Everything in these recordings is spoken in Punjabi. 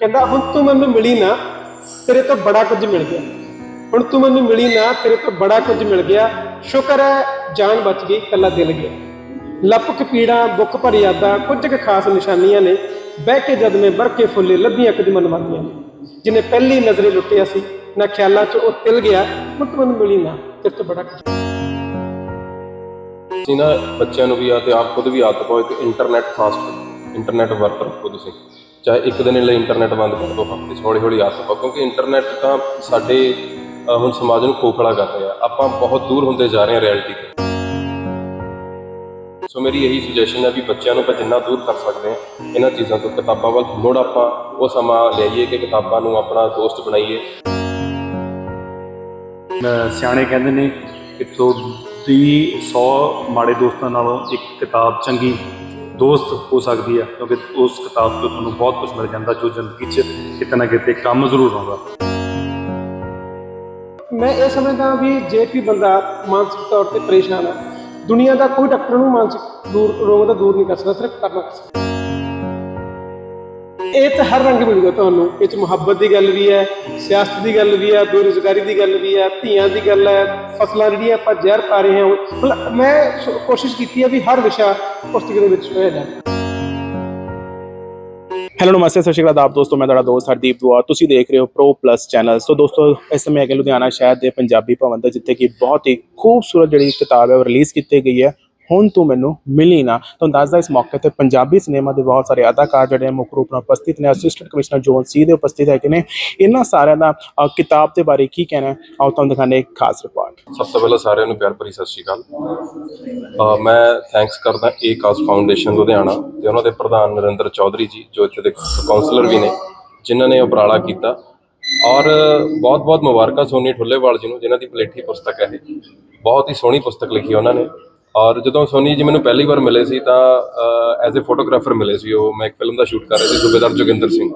ਕਹਿੰਦਾ, ਹੁਣ ਤੂੰ ਮੈਨੂੰ ਮਿਲੀ ਨਾ, ਤੇਰੇ ਤੋਂ ਬੜਾ ਕੁਝ ਮਿਲ ਗਿਆ। ਹੁਣ ਤੂੰ ਮੈਨੂੰ ਮਿਲੀ ਨਾ, ਤੇਰੇ ਤੋਂ ਬੜਾ ਕੁਝ ਮਿਲ ਗਿਆ। ਸ਼ੁਕਰ ਹੈ, ਜਾਨ ਬਚ ਗਈ ਕੱਲਾ ਦਿਲ ਗਿਆ। ਲੱਪਕ ਪੀੜਾ, ਬੁੱਕ ਭਰ ਯਾਦਾਂ, ਕੁਝ ਕੁ ਖਾਸ ਨਿਸ਼ਾਨੀਆਂ ਨੇ। ਬਹਿ ਕੇ ਜਦ ਮੈਂ ਵਰਕੇ ਫੁੱਲੇ, ਲੱਭੀਆਂ ਕੁਝ ਮਨਵਾਦੀਆਂ ਨੇ। ਜਿਹਨੇ ਪਹਿਲੀ ਨਜ਼ਰੇ ਲੁੱਟਿਆ ਸੀ, ਨਾ ਖਿਆਲਾਂ 'ਚ ਉਹ ਤਿਲ ਗਿਆ, ਹੁਣ ਤੂੰ ਮੈਨੂੰ ਮਿਲੀ ਨਾ, ਤੇਰੇ ਤੋਂ ਬੜਾ ਕੁਝ ਨਾ, ਬੱਚਿਆਂ ਨੂੰ ਵੀ ਆ ਤੇ ਆਪ ਖੁਦ ਵੀ ਆਦਤ ਪਾਓ ਇੱਕ ਇੰਟਰਨੈਟ ਫਾਸਟ ਇੰਟਰਨੈਟ ਵਰਤ ਰੱਖੋ ਤੁਸੀਂ ਚਾਹੇ ਇੱਕ ਦਿਨ ਲਈ ਇੰਟਰਨੈਟ ਬੰਦ ਕਰ ਦਿਓ ਹਫ਼ਤੇ 'ਚ ਹੌਲੀ ਹੌਲੀ ਆਦਤ ਪਾਓ ਕਿਉਂਕਿ ਇੰਟਰਨੈਟ ਤਾਂ ਸਾਡੇ ਅ, ਹੁਣ ਸਮਾਜ ਨੂੰ ਖੋਖਲਾ ਕਰ ਰਿਹਾ। ਆਪਾਂ ਬਹੁਤ ਦੂਰ ਹੁੰਦੇ ਜਾ ਰਹੇ ਹਾਂ ਰਿਐਲਿਟੀ ਤੋਂ। ਸੋ ਮੇਰੀ ਇਹੀ ਸੁਜੈਸ਼ਨ ਹੈ ਵੀ ਬੱਚਿਆਂ ਨੂੰ ਆਪਾਂ ਜਿੰਨਾ ਦੂਰ ਕਰ ਸਕਦੇ ਹਾਂ ਇਹਨਾਂ ਚੀਜ਼ਾਂ ਤੋਂ। ਕਿਤਾਬਾਂ ਵੱਲ ਮੁੜ ਆਪਾਂ ਉਹ ਸਮਾਂ ਲਿਆਈਏ ਕਿ ਕਿਤਾਬਾਂ ਨੂੰ ਆਪਣਾ ਦੋਸਤ ਬਣਾਈਏ। ਅਹ ਸਿਆਣੇ ਕਹਿੰਦੇ ਨੇ ਕਿ ਤੁਹਾਡੀ 100 ਮਾੜੇ ਦੋਸਤਾਂ ਨਾਲੋਂ ਇੱਕ ਕਿਤਾਬ ਚੰਗੀ ਦੋਸਤ ਹੋ ਸਕਦੀ ਹੈ ਕਿਉਂਕਿ ਉਸ ਕਿਤਾਬ ਤੋਂ ਤੁਹਾਨੂੰ ਬਹੁਤ ਕੁਝ ਮਿਲ ਜਾਂਦਾ ਜੋ ਜ਼ਿੰਦਗੀ 'ਚ ਕਿਤੇ ਨਾ ਕਿਤੇ ਕੰਮ ਜ਼ਰੂਰ ਆਉਂਦਾ। ਮੈਂ ਇਹ ਸਮਝਦਾ ਵੀ ਜੇ ਕੋਈ ਬੰਦਾ ਮਾਨਸਿਕ ਤੌਰ ਤੇ ਪਰੇਸ਼ਾਨ ਹੈ ਦੁਨੀਆ ਦਾ ਕੋਈ ਡਾਕਟਰ ਨੂੰ ਮਾਨਸਿਕ ਦੂਰ, ਰੋਗ ਦਾ ਦੂਰ ਨਹੀਂ ਕਰ ਸਕਦਾ, ਸਿਰਫ ਕਰਨਾ ਕਰ ਸਕਦਾ। ਇਹ ਤਾਂ ਹਰ ਰੰਗ ਮਿਲੂਗਾ ਤੁਹਾਨੂੰ, ਇਹ ਚ ਮੁਹੱਬਤ ਦੀ ਗੱਲ ਵੀ ਹੈ, ਸਿਆਸਤ ਦੀ ਗੱਲ ਵੀ ਹੈ, ਬੇਰੁਜ਼ਗਾਰੀ ਦੀ ਗੱਲ ਵੀ ਹੈ, ਧੀਆਂ ਦੀ ਗੱਲ ਹੈ ਫਸਲਾਂ ਜਿਹੜੀਆਂ ਆਪਾਂ ਜ਼ਹਿਰ ਪਾ ਰਹੇ ਹਾਂ ਮਤਲਬ ਮੈਂ ਕੋਸ਼ਿਸ਼ ਕੀਤੀ ਹੈ ਵੀ ਹਰ ਵਿਸ਼ਾ ਪੁਸਤਕ ਦੇ ਵਿੱਚ ਹੋਇਆ ਜਾਵੇ। ਹੈਲੋ ਨਮਸਤੇ, ਸਤਿ ਸ਼੍ਰੀ ਅਕਾਲ ਆਪ ਦੋਸਤੋ, ਮੈਂ ਤੁਹਾਡਾ ਦੋਸਤ ਹਰਦੀਪ ਦੁਆ। ਤੁਸੀਂ ਦੇਖ ਰਹੇ ਹੋ ਪ੍ਰੋ ਪਲੱਸ ਚੈਨਲ ਸੋ ਦੋਸਤੋ, ਇਸ ਸਮੇਂ ਹੈਗੇ ਲੁਧਿਆਣਾ ਸ਼ਹਿਰ ਦੇ ਪੰਜਾਬੀ ਭਵਨ ਦਾ, ਜਿੱਥੇ ਕਿ ਬਹੁਤ ਹੀ ਖੂਬਸੂਰਤ ਜਿਹੜੀ ਕਿਤਾਬ ਹੈ, ਉਹ ਰਿਲੀਜ਼ ਕੀਤੀ ਗਈ ਹੈ। ਹੁਣ ਤੂੰ ਮੈਨੂੰ ਮਿਲੀ ਨਾ ਤੁਹਾਨੂੰ ਦੱਸਦਾ ਇਸ ਮੌਕੇ ਤੇ ਪੰਜਾਬੀ ਸਿਨੇਮਾ ਦੇ ਬਹੁਤ ਸਾਰੇ ਅਦਾਕਾਰ ਜਿਹੜੇ ਮੁੱਖ ਰੂਪ ਨਾਲ ਉਪਸਥਿਤ ਨੇ ਅਸਿਸਟੈਂਟ ਕਮਿਸ਼ਨਰ ਜੋਨ ਸੀ ਦੇ ਉਪਸਥਿਤ ਹੈਗੇ ਨੇ। ਇਹਨਾਂ ਸਾਰਿਆਂ ਦਾ ਕਿਤਾਬ ਦੇ ਬਾਰੇ ਕੀ ਕਹਿਣਾ ਹੈ? ਆਓ ਤੁਹਾਨੂੰ ਦਿਖਾਣੇ ਇੱਕ ਖਾਸ ਰਿਪੋਰਟ ਸਭ ਤੋਂ ਪਹਿਲਾਂ ਸਾਰਿਆਂ ਨੂੰ ਪਿਆਰ ਭਰੀ ਸਤਿ ਸ਼੍ਰੀ ਅਕਾਲ। ਮੈਂ ਥੈਂਕਸ ਕਰਦਾ ਏ ਕਾਸ ਫਾਊਂਡੇਸ਼ਨ ਲੁਧਿਆਣਾ ਤੇ ਉਹਨਾਂ ਦੇ ਪ੍ਰਧਾਨ ਨਰਿੰਦਰ ਚੌਧਰੀ ਜੀ, ਜੋ ਇੱਥੇ ਦੇ ਕਾਉਂਸਲਰ ਵੀ ਨੇ, ਜਿਨ੍ਹਾਂ ਨੇ ਉਪਰਾਲਾ ਕੀਤਾ। ਔਰ ਬਹੁਤ-ਬਹੁਤ ਮੁਬਾਰਕਾਂ ਸੋਨੀ ਠੁੱਲੇਵਾਲ ਜੀ ਨੂੰ, ਜਿਨ੍ਹਾਂ ਦੀ ਪਲੇਠੀ ਪੁਸਤਕ ਹੈ ਇਹ। ਬਹੁਤ ਹੀ ਸੋਹਣੀ ਪੁਸਤਕ ਲਿਖੀ ਉਹਨਾਂ ਨੇ। ਔਰ ਜਦੋਂ ਸੋਨੀ ਜੀ ਮੈਨੂੰ ਪਹਿਲੀ ਵਾਰ ਮਿਲੇ ਸੀ ਤਾਂ ਐਜ਼ ਅ ਫੋਟੋਗ੍ਰਾਫਰ ਮਿਲੇ ਸੀ ਉਹ। ਮੈਂ ਇੱਕ ਫਿਲਮ ਦਾ ਸ਼ੂਟ ਕਰ ਰਿਹਾ ਸੀ, ਸੂਬੇਦਾਰ ਜੋਗਿੰਦਰ ਸਿੰਘ।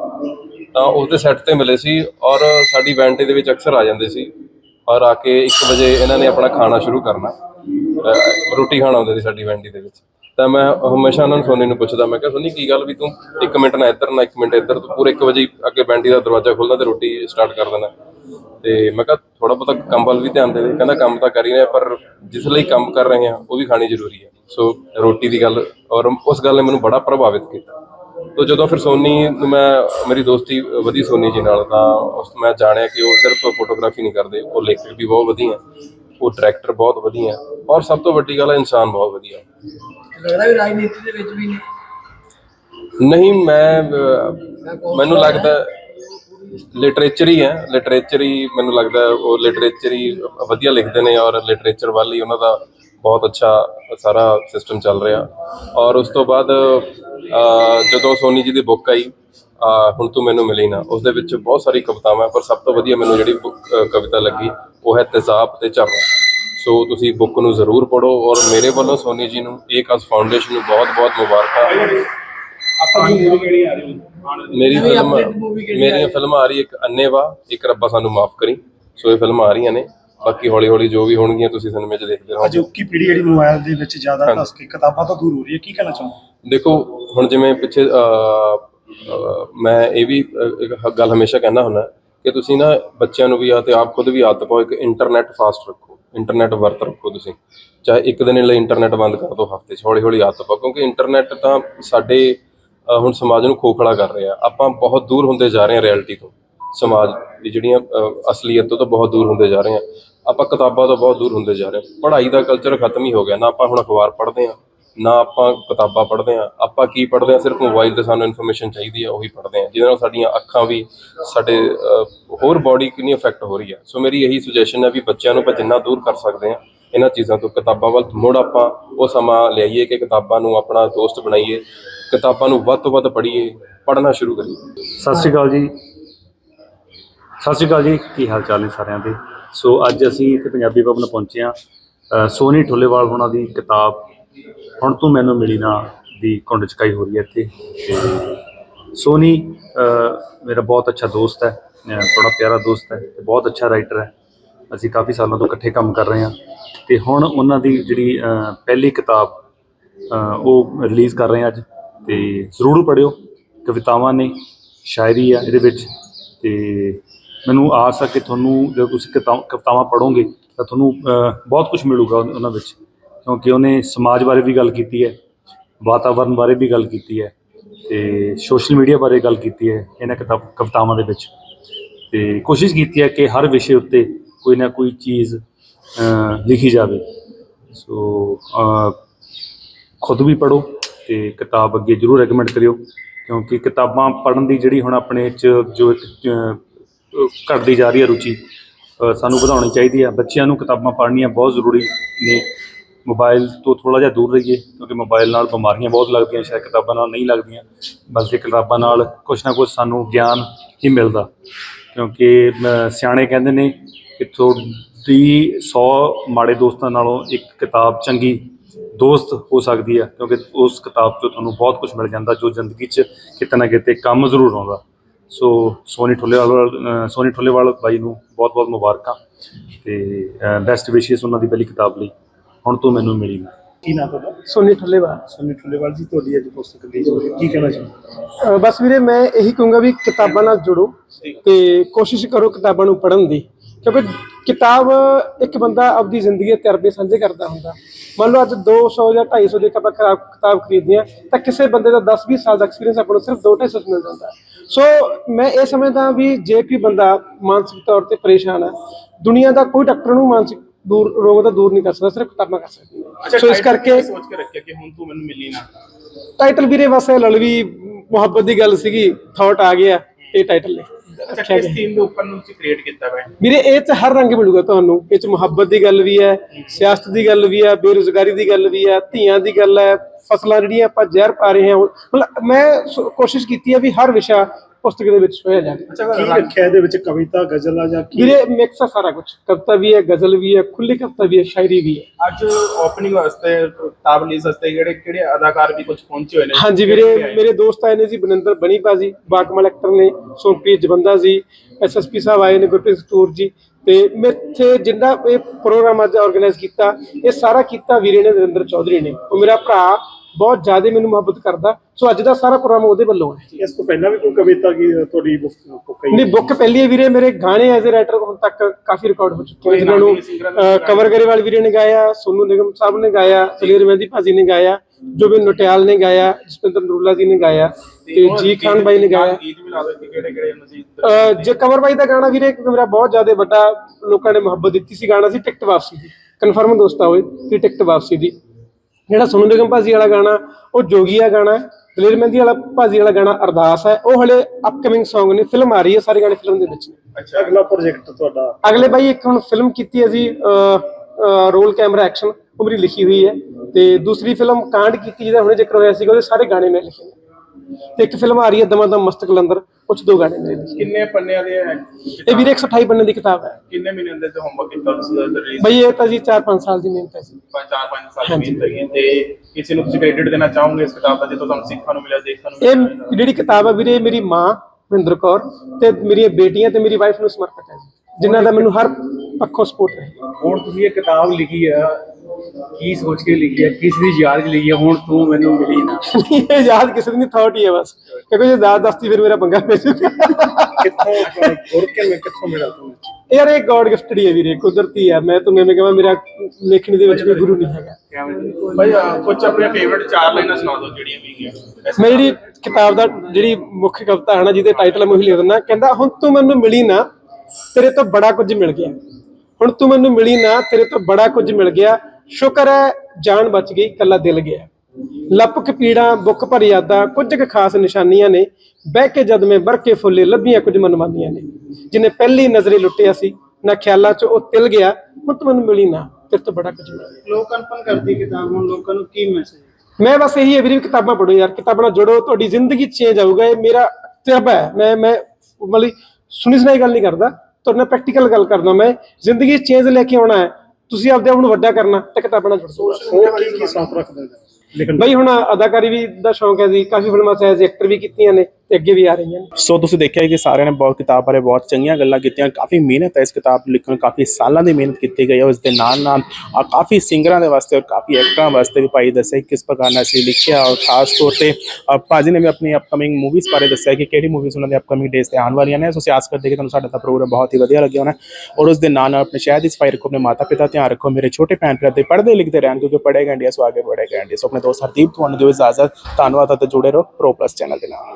ਤਾਂ ਉਸ ਦੇ ਸੈੱਟ ਤੇ ਮਿਲੇ ਸੀ ਔਰ ਸਾਡੀ ਵੈਂਟੇ ਦੇ ਵਿੱਚ ਅਕਸਰ ਆ ਜਾਂਦੇ ਸੀ। ਔਰ ਆ ਕੇ 1 ਵਜੇ ਇਹਨਾਂ ਨੇ ਆਪਣਾ ਖਾਣਾ ਸ਼ੁਰੂ ਕਰਨਾ। ਰੋਟੀ ਖਾਣਾ ਹੁੰਦੀ ਸੀ ਸਾਡੀ ਵੈਂਡੀ ਦੇ ਵਿੱਚ। ਤਾਂ ਮੈਂ ਹਮੇਸ਼ਾ ਉਹਨਾਂ ਨੂੰ ਸੋਨੀ ਨੂੰ ਪੁੱਛਦਾ, ਮੈਂ ਕਿਹਾ ਸੋਨੀ ਕੀ ਗੱਲ ਵੀ ਤੂੰ 1 ਮਿੰਟ ਨਾ ਇੱਧਰ, ਨਾ 1 ਮਿੰਟ ਇੱਧਰ, ਤੂੰ ਪੂਰੇ 1 ਵਜੇ ਅੱਗੇ ਵੈਂਟੀ ਦਾ ਦਰਵਾਜ਼ਾ ਖੋਲਦਾ ਤੇ ਰੋਟੀ ਸਟਾਰਟ ਕਰ ਦੇਣਾ। ਤੇ ਮੈਂ ਕਿਹਾ ਥੋੜਾ ਬਹੁਤਾ ਕੰਮ ਵੱਲ ਵੀ ਧਿਆਨ ਦੇ ਦੇ। ਕਹਿੰਦਾ ਕੰਮ ਤਾਂ ਕਰ ਹੀ ਰਹੇ ਪਰ ਜਿਸ ਲਈ ਕੰਮ ਕਰ ਰਹੇ ਹਾਂ ਉਹ ਵੀ ਖਾਣੀ ਜ਼ਰੂਰੀ ਹੈ ਸੋ ਰੋਟੀ ਦੀ ਗੱਲ ਔਰ ਉਸ ਗੱਲ ਨੇ ਮੈਨੂੰ ਬੜਾ ਪ੍ਰਭਾਵਿਤ ਕੀਤਾ। ਤੋ ਜਦੋਂ ਫਿਰ ਸੋਨੀ ਨੂੰ ਮੈਂ ਮੇਰੀ ਦੋਸਤੀ ਵਧੀ ਸੋਨੀ ਜੀ ਨਾਲ ਤਾਂ ਉਸ ਤੋਂ ਮੈਂ ਜਾਣਿਆ ਕਿ ਉਹ ਸਿਰਫ ਫੋਟੋਗ੍ਰਾਫੀ ਨਹੀਂ ਕਰਦੇ ਉਹ ਲੇਖਕ ਵੀ ਬਹੁਤ ਵਧੀਆ ਉਹ ਡਾਇਰੈਕਟਰ ਬਹੁਤ ਵਧੀਆ ਔਰ ਸਭ ਤੋਂ ਵੱਡੀ ਗੱਲ ਹੈ ਇਨਸਾਨ ਬਹੁਤ ਵਧੀਆ। ਲੱਗਦਾ ਵੀ ਰਾਜਨੀਤੀ ਦੇ ਵਿੱਚ ਵੀ ਨਹੀਂ? ਮੈਂ ਮੈਨੂੰ ਲੱਗਦਾ ਲਿਟਰੇਚਰ ਹੀ ਹੈ ਲਿਟਰੇਚਰ ਹੀ ਮੈਨੂੰ ਲੱਗਦਾ ਉਹ ਲਿਟਰੇਚਰ ਹੀ ਵਧੀਆ ਲਿਖਦੇ ਨੇ ਔਰ ਲਿਟਰੇਚਰ ਵੱਲ ਹੀ ਉਹਨਾਂ ਦਾ ਬਹੁਤ ਅੱਛਾ ਸਾਰਾ ਸਿਸਟਮ ਚੱਲ ਰਿਹਾ। ਔਰ ਉਸ ਤੋਂ ਬਾਅਦ ਜਦੋਂ ਸੋਨੀ ਜੀ ਦੀ ਬੁੱਕ ਆਈ ਹੁਣ ਤੂੰ ਮੈਨੂੰ ਮਿਲੀ ਨਾ ਉਸ ਦੇ ਵਿੱਚ ਬਹੁਤ ਸਾਰੀ ਕਵਿਤਾਵਾਂ ਪਰ ਸਭ ਤੋਂ ਵਧੀਆ ਮੈਨੂੰ ਜਿਹੜੀ book, ਕਵਿਤਾ ਲੱਗੀ ਉਹ ਹੈ ਤੇਜ਼ਾਬ ਤੇ ਝਰਨਾ ਸੋ ਤੁਸੀਂ ਬੁੱਕ ਨੂੰ ਜ਼ਰੂਰ ਪੜੋ ਔਰ ਮੇਰੇ ਵੱਲੋਂ ਸੋਨੀ ਜੀ ਨੂੰ ਏਕਸ ਫਾਊਂਡੇਸ਼ਨ ਨੂੰ ਬਹੁਤ-ਬਹੁਤ ਮੁਬਾਰਕਾਂ। ਆਪਾਂ ਦੀ ਕਿਹੜੀ ਆ ਰਹੀ ਹੈ ਮੇਰੀ ਫਿਲਮ ਮੇਰੀਆਂ ਫਿਲਮਾਂ ਆ ਰਹੀ ਇੱਕ ਅੰਨੇਵਾ ਇੱਕ ਰੱਬਾ ਸਾਨੂੰ ਮਾਫ ਕਰੀ। ਸੋ ਇਹ ਫਿਲਮਾਂ ਆ ਰਹੀਆਂ ਨੇ। ਬਾਕੀ ਹੌਲੀ ਹੌਲੀ ਜੋ ਵੀ ਹੋਣਗੀਆਂ ਤੁਸੀਂ ਸਿਨੇਮੇ 'ਚ ਦੇਖਦੇ ਰਹੋ। ਅਜੋਕੀ ਪੀੜ੍ਹੀ ਜਿਹੜੀ ਮੋਬਾਈਲ ਦੇ ਵਿੱਚ ਜ਼ਿਆਦਾ ਧਸ ਕੇ ਕਿਤਾਬਾਂ ਤੋਂ ਦੂਰ ਹੋ ਰਹੀ ਹੈ ਕੀ ਕਹਿਣਾ ਚਾਹੁੰਦੇ ਦੇਖੋ ਹੁਣ ਜਿਵੇਂ ਪਿੱਛੇ ਮੈਂ ਇਹ ਵੀ ਗੱਲ ਹਮੇਸ਼ਾ ਕਹਿੰਦਾ ਹੁੰਦਾ ਕਿ ਤੁਸੀਂ ਨਾ ਬੱਚਿਆਂ ਨੂੰ ਵੀ ਆ ਤੇ ਆਪ ਖੁਦ ਵੀ ਆਦਤ ਪਾਓ ਇੱਕ ਇੰਟਰਨੈਟ ਫਾਸਟ ਰੱਖੋ। ਇੰਟਰਨੈਟ ਵਰਤ ਰੱਖੋ ਤੁਸੀਂ। ਚਾਹੇ ਇੱਕ ਦਿਨ ਲਈ ਇੰਟਰਨੈਟ ਬੰਦ ਕਰ ਦਿਓ ਹਫ਼ਤੇ 'ਚ ਹੌਲੀ ਹੌਲੀ ਆਦਤ ਪਾਓ। ਕਿਉਂਕਿ ਇੰਟਰਨੈਟ ਤਾਂ ਸਾਡੇ ਹੁਣ ਸਮਾਜ ਨੂੰ ਖੋਖਲਾ ਕਰ ਰਿਹਾ ਆਪਾਂ ਬਹੁਤ ਦੂਰ ਹੁੰਦੇ ਜਾ ਰਹੇ ਹਾਂ ਰਿਐਲਿਟੀ ਤੋਂ। ਸਮਾਜ ਦੀ ਜਿਹੜੀਆਂ ਅਸਲੀਅਤ ਤੋਂ ਤਾਂ ਬਹੁਤ ਦੂਰ ਹੁੰਦੇ ਜਾ ਰਹੇ ਹਾਂ। ਆਪਾਂ ਕਿਤਾਬਾਂ ਤੋਂ ਬਹੁਤ ਦੂਰ ਹੁੰਦੇ ਜਾ ਰਹੇ ਹਾਂ। ਪੜ੍ਹਾਈ ਦਾ ਕਲਚਰ ਖਤਮ ਹੀ ਹੋ ਗਿਆ। ਨਾ ਆਪਾਂ ਹੁਣ ਅਖਬਾਰ ਪੜ੍ਹਦੇ ਹਾਂ, ਨਾ ਆਪਾਂ ਕਿਤਾਬਾਂ ਪੜ੍ਹਦੇ ਹਾਂ। ਆਪਾਂ ਕੀ ਪੜ੍ਹਦੇ ਹਾਂ? ਸਿਰਫ ਮੋਬਾਈਲ ਤੇ ਸਾਨੂੰ ਇਨਫੋਰਮੇਸ਼ਨ ਚਾਹੀਦੀ ਹੈ ਉਹੀ ਪੜ੍ਹਦੇ ਹਾਂ। ਜਿਹਦੇ ਨਾਲ ਸਾਡੀਆਂ ਅੱਖਾਂ ਵੀ ਸਾਡੇ ਹੋਰ ਬਾਡੀ ਕਿੰਨੀ ਇਫੈਕਟ ਹੋ ਰਹੀ ਹੈ ਸੋ ਮੇਰੀ ਇਹੀ ਸੁਜੈਸ਼ਨ ਹੈ ਵੀ ਬੱਚਿਆਂ ਨੂੰ ਆਪਾਂ ਜਿੰਨਾ ਦੂਰ ਕਰ ਸਕਦੇ ਹਾਂ ਇਹਨਾਂ ਚੀਜ਼ਾਂ ਤੋਂ ਕਿਤਾਬਾਂ ਵੱਲ ਮੁੜ ਆਪਾਂ ਉਹ ਸਮਾਂ ਲਿਆਈਏ ਕਿ ਕਿਤਾਬਾਂ ਨੂੰ ਆਪਣਾ ਦੋਸਤ ਬਣਾਈਏ, ਕਿਤਾਬਾਂ ਨੂੰ ਵੱਧ ਤੋਂ ਵੱਧ ਪੜ੍ਹੀਏ, ਪੜ੍ਹਨਾ ਸ਼ੁਰੂ ਕਰੀਏ। ਸਤਿ ਸ਼੍ਰੀ ਅਕਾਲ ਜੀ। ਸਤਿ ਸ਼੍ਰੀ ਅਕਾਲ ਜੀ, ਕੀ ਹਾਲ ਚਾਲ ਨੇ ਸਾਰਿਆਂ ਦੇ? ਸੋ ਅੱਜ ਅਸੀਂ ਇੱਥੇ ਪੰਜਾਬੀ ਭਵਨ ਪਹੁੰਚੇ ਹਾਂ। ਸੋਨੀ ਠੁੱਲੇਵਾਲ ਹੋਣਾ ਦੀ ਕਿਤਾਬ ਹੁਣ ਤੂੰ ਮੈਨੂੰ ਮਿਲੀ ਨਾ ਦੀ ਕੁੰਡ ਚਕਾਈ ਹੋ ਰਹੀ ਹੈ ਇੱਥੇ। ਤੇ ਸੋਨੀ ਮੇਰਾ ਬਹੁਤ ਅੱਛਾ ਦੋਸਤ ਹੈ ਬੜਾ ਪਿਆਰਾ ਦੋਸਤ ਹੈ ਤੇ ਬਹੁਤ ਅੱਛਾ ਰਾਈਟਰ ਹੈ। ਅਸੀਂ ਕਾਫੀ ਸਾਲਾਂ ਤੋਂ ਇਕੱਠੇ ਕੰਮ ਕਰ ਰਹੇ ਹਾਂ ਤੇ ਹੁਣ ਉਹਨਾਂ ਦੀ ਜਿਹੜੀ ਪਹਿਲੀ ਕਿਤਾਬ ਉਹ ਰਿਲੀਜ਼ ਕਰ ਰਹੇ ਹਾਂ ਅੱਜ ਤੇ ਜ਼ਰੂਰ ਪੜਿਓ ਕਵਿਤਾਵਾਂ ਨੇ, ਸ਼ਾਇਰੀ ਆ ਇਹਦੇ ਵਿੱਚ ਤੇ ਮੈਨੂੰ ਆਸ ਆ ਕਿ ਤੁਹਾਨੂੰ ਜਦੋਂ ਤੁਸੀਂ ਕਿਤਾ- ਕਵਿਤਾਵਾਂ ਪੜੋਗੇ ਤਾਂ ਤੁਹਾਨੂੰ ਬਹੁਤ ਕੁਝ ਮਿਲੂਗਾ ਉਹਨਾਂ ਵਿੱਚ ਕਿਉਂਕਿ ਉਹਨੇ ਸਮਾਜ ਬਾਰੇ ਵੀ ਗੱਲ ਕੀਤੀ ਹੈ ਵਾਤਾਵਰਣ ਬਾਰੇ ਵੀ ਗੱਲ ਕੀਤੀ ਹੈ ਤੇ ਸੋਸ਼ਲ ਮੀਡੀਆ ਬਾਰੇ ਗੱਲ ਕੀਤੀ ਹੈ ਇਹਨਾਂ ਕਿਤਾਬ, ਕਵਿਤਾਵਾਂ ਦੇ ਵਿੱਚ ਤੇ ਕੋਸ਼ਿਸ਼ ਕੀਤੀ ਹੈ ਕਿ ਹਰ ਵਿਸ਼ੇ ਉੱਤੇ ਕੋਈ ਨਾ ਕੋਈ ਚੀਜ਼ ਲਿਖੀ ਜਾਵੇ। ਸੋ ਖੁਦ ਵੀ ਪੜੋ ਤੇ ਕਿਤਾਬ ਅੱਗੇ ਜਰੂਰ ਰეკਮੈਂਡ ਕਰਿਓ ਕਿਉਂਕਿ ਕਿਤਾਬਾਂ ਪੜ੍ਹਨ ਦੀ ਜਿਹੜੀ ਹੁਣ ਆਪਣੇ ਚ ਜੋ ਇੱਕ, ਘਟਦੀ ਜਾ ਰਹੀ ਹੈ ਰੁਚੀ ਸਾਨੂੰ ਵਧਾਉਣੀ ਚਾਹੀਦੀ ਹੈ। ਬੱਚਿਆਂ ਨੂੰ ਕਿਤਾਬਾਂ ਪੜ੍ਹਨੀਆਂ ਬਹੁਤ ਜ਼ਰੂਰੀ ਨੇ। ਮੋਬਾਈਲ ਤੋਂ ਥੋੜਾ ਜਿਹਾ ਦੂਰ ਰਹੀਏ ਕਿਉਂਕਿ ਮੋਬਾਈਲ ਨਾਲ ਬਿਮਾਰੀਆਂ ਬਹੁਤ ਲੱਗਦੀਆਂ ਸ਼ਾਇਦ ਕਿਤਾਬਾਂ ਨਾਲ ਨਹੀਂ ਲੱਗਦੀਆਂ ਬਲਕਿ ਕਿਤਾਬਾਂ ਨਾਲ ਕੁਛ ਨਾ ਕੁਛ ਸਾਨੂੰ ਗਿਆਨ ਹੀ ਮਿਲਦਾ। ਕਿਉਂਕਿ ਸਿਆਣੇ ਕਹਿੰਦੇ ਨੇ ਕਿ ਤੁਹਾਡੀ 100 ਮਾੜੇ ਦੋਸਤਾਂ ਨਾਲੋਂ ਇੱਕ ਕਿਤਾਬ ਚੰਗੀ ਦੋਸਤ ਹੋ ਸਕਦੀ ਹੈ ਕਿਉਂਕਿ ਉਸ ਕਿਤਾਬ ਤੋਂ ਤੁਹਾਨੂੰ ਬਹੁਤ ਕੁਝ ਮਿਲ ਜਾਂਦਾ ਜੋ ਜ਼ਿੰਦਗੀ 'ਚ ਕਿਤੇ ਨਾ ਕਿਤੇ ਕੰਮ ਜ਼ਰੂਰ ਆਉਂਦਾ। ਸੋ ਸੋਨੀ ਠੁੱਲੇਵਾਲ ਸੋਨੀ ਠੁੱਲੇਵਾਲ ਬਾਈ ਨੂੰ ਬਹੁਤ ਬਹੁਤ ਮੁਬਾਰਕਾਂ ਤੇ ਬੈਸਟ ਵਿਸ਼ੇਸ ਉਹਨਾਂ ਦੀ ਪਹਿਲੀ ਕਿਤਾਬ ਲਈ। ਹੁਣ ਤੋਂ ਮੈਨੂੰ ਮਿਲੀ ਕੀ ਨਾਮ ਤੁਹਾਡਾ? ਸੋਨੀ ਠੱਲੇਵਾਲ। ਸੁਨੀਲ ਠੁੱਲੇਵਾਲ ਜੀ ਤੁਹਾਡੀ ਅੱਜ ਪੁਸਤਕ ਰਿਲੀਜ਼ ਹੋਈ। ਕੀ ਕਹਿਣਾ ਚਾਹੁੰਦੇ ਬਸ ਵੀਰੇ ਮੈਂ ਇਹੀ ਕਹੂੰਗਾ ਵੀ ਕਿਤਾਬਾਂ ਨਾਲ ਜੁੜੋ ਤੇ ਕੋਸ਼ਿਸ਼ ਕਰੋ ਕਿਤਾਬਾਂ ਨੂੰ ਪੜ੍ਹਨ ਦੀ। ਕਿਉਂਕਿ ਕਿਤਾਬ ਇੱਕ ਬੰਦਾ ਆਪਣੀ ਜ਼ਿੰਦਗੀ ਦੇ ਤਜਰਬੇ ਸਾਂਝੇ ਕਰਦਾ ਹੁੰਦਾ। ਮੰਨ ਲਓ ਅੱਜ 200 ਜਾਂ 250 ਦੀ ਆਪਾਂ ਕਿਤਾਬ ਖਰੀਦਦੇ ਆ ਤਾਂ ਕਿਸੇ ਬੰਦੇ ਦਾ 10-20 ਸਾਲ ਦਾ ਐਕਸਪੀਰੀਅੰਸ ਆਪਾਂ ਨੂੰ ਸਿਰਫ 2-250 ਮਿਲ ਜਾਂਦਾ। ਸੋ ਮੈਂ ਇਹ ਸਮਝਦਾ ਵੀ ਜੇ ਕੋਈ ਬੰਦਾ ਮਾਨਸਿਕ ਤੌਰ ਤੇ ਪਰੇਸ਼ਾਨ ਹੈ ਦੁਨੀਆ ਦਾ ਕੋਈ ਡਾਕਟਰ ਨੂੰ ਮਾਨਸਿਕ ਦੂਰ ਰੋਗ ਦਾ ਦੂਰ ਨਹੀਂ ਕਰ ਸਕਦਾ ਸਿਰਫ ਕਿਤਾਬਾਂ ਕਰ ਸਕਦੀ। ਹੈ ਸੋ ਇਸ ਕਰਕੇ ਸੋਚ ਕੇ ਰੱਖਿਆ ਕਿ ਹੁਣ ਤੂੰ ਮੈਨੂੰ ਮਿਲੀ ਨਾ? ਟਾਈਟਲ ਵੀਰੇ ਇਹ ਲਲਵੀ ਮੁਹੱਬਤ ਦੀ ਗੱਲ ਸੀਗੀ ਥਾਟ ਆ ਗਿਆ ਇਹ ਟਾਈਟਲ ਨੇ। ਰੱਖਿਆ ਗਿਆ ਥੀਮ ਦੇ ਉੱਪਰ ਨੂੰ ਤੁਸੀਂ ਕ੍ਰੀਏਟ ਕੀਤਾ ਹੈ ਵੀਰੇ ਇਹ ਚ ਹਰ ਰੰਗ ਮਿਲੂਗਾ ਤੁਹਾਨੂੰ। ਇਹ ਚ ਮੁਹੱਬਤ ਦੀ ਗੱਲ ਵੀ ਹੈ ਸਿਆਸਤ ਦੀ ਗੱਲ ਵੀ ਹੈ ਬੇਰੁਜ਼ਗਾਰੀ ਦੀ ਗੱਲ ਵੀ ਹੈ ਧੀਆਂ ਦੀ ਗੱਲ ਹੈ ਫਸਲਾਂ ਜਿਹੜੀਆਂ ਆਪਾਂ ਜ਼ਹਿਰ ਪਾ ਰਹੇ ਹਾਂ ਮਤਲਬ ਮੈਂ ਸੋ- ਕੋਸ਼ਿਸ਼ ਕੀਤੀ ਹੈ ਵੀ ਹਰ ਵਿਸ਼ਾ ਪੁਸਤਕ ਦੇ ਵਿੱਚ ਹੋਇਆ ਜਾਵੇ ਕੀ ਰੱਖਿਆ ਇਹਦੇ ਵਿੱਚ ਕਵਿਤਾ ਗਜ਼ਲ ਆ ਜਾਂ ਕੀ? ਵੀਰੇ ਮਿਕਸ ਹੈ ਸਾਰਾ ਕੁਝ ਕਵਿਤਾ ਵੀ ਹੈ ਗਜ਼ਲ ਵੀ ਹੈ ਖੁੱਲੀ ਕਵਿਤਾ ਵੀ ਹੈ ਸ਼ਾਇਰੀ ਵੀ ਹੈ। ਅੱਜ ਓਪਨਿੰਗ ਵਾਸਤੇ ਕਿਤਾਬ ਰਿਲੀਜ਼ ਵਾਸਤੇ ਜਿਹੜੇ ਕਿਹੜੇ ਅਦਾਕਾਰ ਵੀ ਕੁਝ ਪਹੁੰਚੇ ਹੋਏ ਨੇ? ਹਾਂਜੀ ਵੀਰੇ ਮੇਰੇ ਦੋਸਤ ਆਏ ਨੇ ਜੀ ਬਨਿੰਦਰ ਬਣੀਪਾ ਜੀ ਬਾਕਮਲ ਐਕਟਰ ਨੇ ਸੋਮਪ੍ਰੀਤ ਜਵੰਦਾ ਜੀ ਐਸਐਸਪੀ ਸਾਹਿਬ ਆਏ ਨੇ ਗੁਰਪ੍ਰੀਤ ਸਟੂਰ ਜੀ ਤੇ ਮੇਥੇ ਜਿੰਨਾ ਇਹ ਪ੍ਰੋਗਰਾਮ ਅੱਜ ਆਰਗੇਨਾਈਜ਼ ਕੀਤਾ ਇਹ ਸਾਰਾ ਕੀਤਾ ਵੀਰੇ ਨੇ ਨਰਿੰਦਰ ਚੌਧਰੀ ਨੇ। ਉਹ ਮੇਰਾ ਭਰਾ ਬਹੁਤ ਜ਼ਿਆਦਾ ਮੈਨੂੰ ਮੁਹੱਬਤ ਕਰਦਾ। ਸੋ ਅੱਜ ਦਾ ਸਾਰਾ ਪ੍ਰੋਗਰਾਮ ਉਹਦੇ ਵੱਲੋਂ ਹੈ। ਇਸ ਤੋਂ ਪਹਿਲਾਂ ਵੀ ਕੋਈ ਕਵਿਤਾ ਕੀ ਤੁਹਾਡੀ ਬੁੱਕ ਕਹੀ ਨਹੀਂ ਬੁੱਕ ਪਹਿਲੀ ਹੈ ਵੀਰੇ ਮੇਰੇ ਗਾਣੇ ਐਜ਼ ਅ ਰਾਈਟਰ ਹੁਣ ਤੱਕ ਕਾਫੀ ਰਿਕਾਰਡ ਹੋ ਚੁੱਕੇ ਨੇ। ਜਿਨ੍ਹਾਂ ਨੂੰ ਕਵਰ ਗਰੇਵਾਲ ਵੀਰੇ ਨੇ ਗਾਇਆ ਸੋਨੂ ਨਿਗਮ ਸਾਹਿਬ ਨੇ ਗਾਇਆ ਸਲੀਰ ਮਹਿੰਦੀ ਭਾਜੀ ਨੇ ਗਾਇਆ ਜੋਬਿਨ ਨਟਿਆਲ ਨੇ ਗਾਇਆ ਜਸਪਿੰਦਰ ਨਰੂਲਾ ਜੀ ਨੇ ਗਾਇਆ ਤੇ ਜੀ ਖਾਨ ਬਾਈ ਨੇ ਗਾਇਆ। ਜੇ ਕਵਰ ਬਾਈ ਦਾ ਗਾਣਾ ਵੀਰੇ ਕਿਉਂਕਿ ਮੇਰਾ ਬਹੁਤ ਜ਼ਿਆਦਾ ਵੱਡਾ ਲੋਕਾਂ ਨੇ ਮੁਹੱਬਤ ਦਿੱਤੀ ਸੀ ਗਾਣਾ ਸੀ ਟਿਕਟ ਵਾਪਸੀ ਦੀ। ਕਨਫਰਮ ਦੋਸਤਾ ਹੋਏ ਕਿ ਟਿਕਟ ਵਾਪਸੀ ਦੀ। ਜਿਹੜਾ ਸੋਨੂ ਨਿਗਮ ਭਾਜੀ ਵਾਲਾ ਗਾਣਾ ਉਹ ਜੋਗੀਆ ਗਾਣਾ ਹੈ ਦਲੇਰ ਮਹਿੰਦੀ ਵਾਲਾ ਭਾਜੀ ਵਾਲਾ ਗਾਣਾ ਅਰਦਾਸ ਹੈ ਉਹ ਹਲੇ ਅਪਕਮਿੰਗ Song ਨੇ ਫਿਲਮ ਆ ਰਹੀ ਹੈ ਸਾਰੇ ਗਾਣੇ ਫਿਲਮ ਦੇ ਵਿੱਚ। ਅੱਛਾ ਅਗਲਾ ਪ੍ਰੋਜੈਕਟ ਤੁਹਾਡਾ? ਅਗਲੇ ਬਾਈ ਇੱਕ ਹੁਣ ਫਿਲਮ ਕੀਤੀ ਹੈ ਜੀ ਰੋਲ ਕੈਮਰਾ ਐਕਸ਼ਨ ਉਹ ਮੇਰੀ ਲਿਖੀ ਹੋਈ ਹੈ ਤੇ ਦੂਸਰੀ ਫਿਲਮ ਕਾਂਡ ਕੀਤੀ ਜਿਹਦਾ ਹੁਣੇ ਜ਼ਿਕਰ ਹੋਇਆ ਸੀਗਾ ਉਹਦੇ ਸਾਰੇ ਗਾਣੇ ਮੈਂ ਲਿਖੇ ਨੇ। ਤੇ ਇੱਕ ਫਿਲਮ ਆ ਰਹੀ ਹੈ ਦਮਾ ਦਮ ਮਸਤ ਕਲੰਦਰ 'ਚ ਦੋ ਗਾਣੇ ਮੇਰੇ ਲਿਖੇ ਕਿੰਨੇ ਪੰਨਿਆਂ ਦੇ ਹੈ? ਇਹ ਵੀਰੇ 128 ਪੰਨੇ ਦੀ ਕਿਤਾਬ ਹੈ। ਕਿੰਨੇ ਮਹੀਨੇ ਦੇ ਹੋਮਵਰਕ ਕੀਤਾ ਤੁਸੀਂ ਰਿਲੀਜ਼ ਬਈ ਇਹ ਤਾਂ ਜੀ 4-5 ਸਾਲ ਦੀ ਮਿਹਨਤ ਹੈ ਜੀ। ਚਾਰ ਪੰਜ ਸਾਲ ਦੀ ਮਿਹਨਤ ਹੈਗੀ ਤੇ ਕਿਸੇ ਨੂੰ ਤੁਸੀਂ ਕ੍ਰੈਡਿਟ ਦੇਣਾ ਚਾਹੋਗੇ ਇਸ ਕਿਤਾਬ ਦਾ ਜਿੱਥੋਂ ਤੁਹਾਨੂੰ ਸਿੱਖਣ ਨੂੰ ਮਿਲਿਆ ਦੇਖਣ ਨੂੰ ਇਹ ਜਿਹੜੀ ਕਿਤਾਬ ਹੈ ਵੀਰੇ ਮੇਰੀ ਮਾਂ ਮਹਿੰਦਰ ਕੌਰ ਤੇ ਮੇਰੀਆਂ ਬੇਟੀਆਂ ਤੇ ਮੇਰੀ ਵਾਈਫ ਨੂੰ ਸਮਰਪਿਤ ਹੈ ਜੀ ਜਿਨ੍ਹਾਂ ਦਾ ਮੈਨੂੰ ਹਰ ਪੱਖੋਂ ਸਪੋਰਟ ਹੈ। ਹੁਣ ਤੁਸੀਂ ਇਹ ਕਿਤਾਬ ਲਿਖੀ ਆ ਕੀ ਸੋਚ ਕੇ ਲਿਖੀ ਆ ਕਿਸ ਦੀ ਯਾਦ 'ਚ ਲਿਖੀ ਆ ਹੁਣ ਤੂੰ ਮੈਨੂੰ ਮਿਲੀ ਨਾ। ਇਹ ਯਾਦ ਕਿਸੇ ਦੀ ਨਹੀਂ ਥਾਟ ਹੀ ਹੈ ਬਸ। ਕਿਉਂਕਿ ਜੇ ਦਾਦ ਦਸਤੀ ਫਿਰ ਮੇਰਾ ਪੰਗਾ ਪੈ ਜਾਊਗਾ। ਕਿੱਥੋਂ ਹੋਰ ਕਿਵੇਂ ਕਿੱਥੋਂ ਮਿਲਿਆ ਤੁਹਾਨੂੰ ਯਾਰ ਇਹ ਗੋਡ ਗਿਫਟਡ ਹੀ ਹੈ ਵੀਰੇ ਕੁਦਰਤੀ ਹੈ। ਮੈਂ ਤੁਹਾਨੂੰ ਐਵੇਂ ਕਹਾਂ ਮੇਰਾ ਲੇਖਣੀ ਦੇ ਵਿੱਚ ਕੋਈ ਗੁਰੂ ਨਹੀਂ ਹੈਗਾ। ਭਾਈ ਕੁਝ ਆਪਣੇ ਫੇਵਰਿਟ ਚਾਰ ਲਾਈਨਾਂ ਸੁਣਾ ਦਿਓ ਜਿਹੜੀਆਂ ਵੀ ਹੈਗੀਆਂ। ਮੇਰੀ ਜਿਹੜੀ ਕਿਤਾਬ ਦਾ ਜਿਹੜੀ ਮੁੱਖ ਕਵਿਤਾ ਹੈ ਨਾ ਜਿਹਦੇ ਟਾਈਟਲ ਮੈਂ ਉਹੀ ਲਿਖ ਦਿੰਦਾ ਕਹਿੰਦਾ ਹੁਣ ਤੂੰ ਮੈਨੂੰ ਮਿਲੀ ਨਾ ਤੇਰੇ ਤੋਂ ਬੜਾ ਕੁਝ ਮਿਲ ਗਿਆ। ਹੁਣ ਤੂੰ ਮੈਨੂੰ ਮਿਲੀ ਨਾ ਤੇਰੇ ਤੋਂ ਬੜਾ ਕੁਝ ਮਿਲ ਗਿਆ ਸ਼ੁਕਰ ਹੈ ਜਾਨ ਬਚ ਗਈ ਕੱਲਾ ਦਿਲ ਗਿਆ। ਲੱਪਕ ਪੀੜਾਂ ਬੁੱਕ ਭਰ ਯਾਦਾਂ ਕੁਝ ਕੁ ਖਾਸ ਨਿਸ਼ਾਨੀਆਂ ਨੇ ਬਹਿ ਕੇ ਜਦ ਮੈਂ ਵਰਕੇ ਫੁੱਲੇ ਲੱਭੀਆਂ ਕੁਝ ਮਨਮਾਨੀਆਂ ਨੇ। ਜਿਹਨੇ ਪਹਿਲੀ ਨਜ਼ਰੇ ਲੁੱਟਿਆ ਸੀ ਨਾ ਖਿਆਲਾਂ 'ਚ ਉਹ ਤਿਲ ਗਿਆ ਹੁਣ ਤੂੰ ਮੈਨੂੰ ਮਿਲੀ ਨਾ ਤੇਰੇ ਤੋਂ ਬੜਾ ਕੁਝ ਮਿਲ ਗਿਆ ਲੋਕ ਕਨਫਰਮ ਕਰਦੀ ਕਿਤਾਬ ਹੁਣ ਲੋਕਾਂ ਨੂੰ ਕੀ ਮੈਸੇਜ ਮੈਂ ਬਸ ਇਹੀ ਹੈ ਵੀਰੇ ਕਿਤਾਬਾਂ ਪੜ੍ਹੋ ਯਾਰ ਕਿਤਾਬਾਂ ਨਾਲ ਜੁੜੋ ਤੁਹਾਡੀ ਜ਼ਿੰਦਗੀ ਚੇਂਜ ਆਊਗਾ ਇਹ ਮੇਰਾ ਤਜਰਬਾ ਹੈ। ਮੈਂ ਮੈਂ ਮਤਲਬ ਸੁਣੀ ਸੁਣਾਈ ਗੱਲ ਨਹੀਂ ਕਰਦਾ ਤੁਹਾਡੇ ਨਾਲ ਪ੍ਰੈਕਟੀਕਲ ਗੱਲ ਕਰਦਾ ਮੈਂ ਜ਼ਿੰਦਗੀ ਚੇਂਜ ਲੈ ਕੇ ਆਉਣਾ ਹੈ। ਤੁਸੀਂ ਆਪਦੇ ਆਪ ਨੂੰ ਵੱਡਾ ਕਰਨਾ ਤੇ ਕਿਤਾਬਾਂ ਨਾਲ ਜੁੜੋ ਹੋਰ ਕੀ ਕੀ ਸ਼ੌਕ ਰੱਖਦੇ ਹੋ ਲਿਖਣ ਦਾ? ਬਈ ਹੁਣ ਅਦਾਕਾਰੀ ਵੀ ਦਾ ਸ਼ੌਂਕ ਹੈ ਜੀ ਕਾਫੀ ਫਿਲਮਾਂ ਐਜ਼ ਐਕਟਰ ਵੀ ਕੀਤੀਆਂ ਨੇ ਤੇ ਅੱਗੇ ਵੀ ਆ ਰਹੀਆਂ ਨੇ। ਸੋ ਤੁਸੀਂ ਦੇਖਿਆ ਕਿ ਸਾਰਿਆਂ ਨੇ ਬਹੁਤ ਕਿਤਾਬ ਬਾਰੇ ਬਹੁਤ ਚੰਗੀਆਂ ਗੱਲਾਂ ਕੀਤੀਆਂ। ਕਾਫੀ ਮਿਹਨਤ ਹੈ ਇਸ ਕਿਤਾਬ ਨੂੰ ਲਿਖਣ ਕਾਫੀ ਸਾਲਾਂ ਦੀ ਮਿਹਨਤ ਕੀਤੀ ਗਈ ਹੈ। ਉਸ ਦੇ ਨਾਲ ਨਾਲ ਆ ਕਾਫੀ ਸਿੰਗਰਾਂ ਦੇ ਵਾਸਤੇ ਔਰ ਕਾਫੀ ਐਕਟਰਾਂ ਵਾਸਤੇ ਵੀ ਭਾਈ ਦੱਸਿਆ ਕਿਸ ਪ੍ਰਕਾਰ ਨਾਲ ਅਸੀਂ ਲਿਖਿਆ ਔਰ ਖਾਸ ਤੌਰ ਤੇ ਅ, ਭਾਜੀ ਨੇ ਵੀ ਆਪਣੀ ਅਪਕਮਿੰਗ ਮੂਵੀਜ਼ ਬਾਰੇ ਦੱਸਿਆ ਕਿ ਕਿਹੜੀ ਮੂਵੀਜ਼ ਉਹਨਾਂ ਦੇ ਅਪਕਮਿੰਗ ਡੇਜ਼ ਤੇ ਆਉਣ ਵਾਲੀਆਂ ਨੇ। ਸੋ ਅਸੀਂ ਆਸ ਕਰਦੇ ਕਿ ਤੁਹਾਨੂੰ ਸਾਡਾ ਤਾਂ ਪ੍ਰੋਗਰਾਮ ਬਹੁਤ ਹੀ ਵਧੀਆ ਲੱਗਿਆ ਹੋਣਾ। ਔਰ ਉਸ ਦੇ ਨਾਲ ਨਾਲ ਆਪਣੇ ਸ਼ਹਿਰ ਦੀ ਸਫ਼ਾਈ ਰੱਖੋ ਆਪਣੇ ਮਾਤਾ ਪਿਤਾ ਧਿਆਨ ਰੱਖੋ। ਮੇਰੇ ਛੋਟੇ ਭੈਣ ਭਰਾ ਤੇ ਪੜ੍ਹਦੇ ਲਿਖਦੇ ਰਹਿਣ ਕਿਉਂਕਿ ਪੜ੍ਹੇਗਾ ਇੰਡੀਆ ਸੋ ਆਗੇ ਬੜੇਗਾ ਇੰਡੀਆ। ਸੋ ਆਪਣੇ ਦੋਸਤ ਹਰਦੀਪ ਤੁਹਾਨੂੰ ਦਿਓ ਇਜਾਜ਼ਤ ਧੰਨਵਾਦ ਅਤੇ ਜੁੜੇ ਰਹੋ ਪ੍ਰੋ ਪਲੱਸ ਚੈਨਲ ਦੇ ਨਾਲ।